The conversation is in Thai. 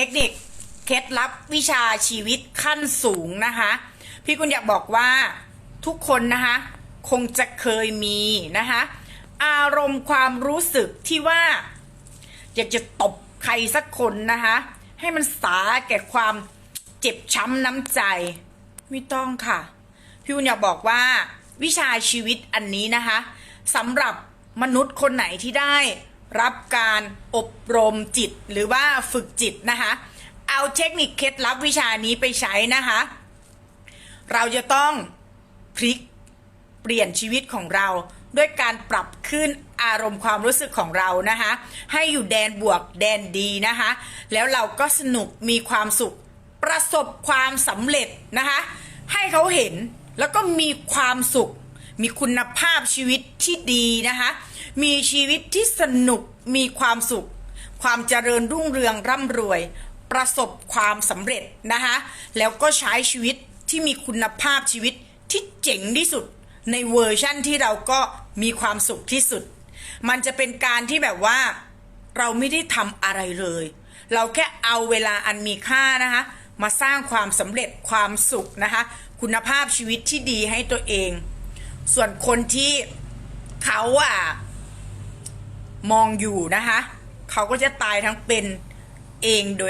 เทคนิคเคล็ดลับวิชาชีวิตขั้นสูงนะคะ พี่กุลอยากบอกว่าทุกคนนะคะคงจะเคยมีนะคะอารมณ์ความรู้สึกที่ว่า อยากจะตบใครสักคนนะคะให้มันสาแก่ความเจ็บช้ำน้ำใจ ไม่ต้องค่ะ พี่กุลอยากบอกว่าวิชาชีวิตอันนี้นะคะสำหรับมนุษย์คนไหนที่ได้ รับการอบรมจิตหรือว่าฝึกจิตนะคะ เอาเทคนิคเคล็ดลับวิชานี้ไปใช้นะคะ เราจะต้องพลิกเปลี่ยนชีวิตของเราด้วยการปรับขึ้นอารมณ์ความรู้สึกของเรานะคะ ให้อยู่แดนบวกแดนดีนะคะ แล้วเราก็สนุกมีความสุขประสบความสำเร็จนะคะ ให้เขาเห็นแล้วก็มีความสุข มีคุณภาพชีวิตที่ดีนะคะ มีชีวิตที่สนุกมีความสุข ความเจริญรุ่งเรืองร่ำรวย ประสบความสำเร็จนะคะ แล้วก็ใช้ชีวิตที่มีคุณภาพชีวิตที่เจ๋งที่สุด ในเวอร์ชั่นที่เราก็มีความสุขที่สุด มันจะเป็นการที่แบบว่าเราไม่ได้ทำอะไรเลย เราแค่เอาเวลาอันมีค่านะคะ มาสร้างความสำเร็จความสุขนะคะ คุณภาพชีวิตที่ดีให้ตัวเอง ส่วนคนที่เขาอะ มองอยู่นะคะ เขาก็จะตายทั้งเป็นเองโดย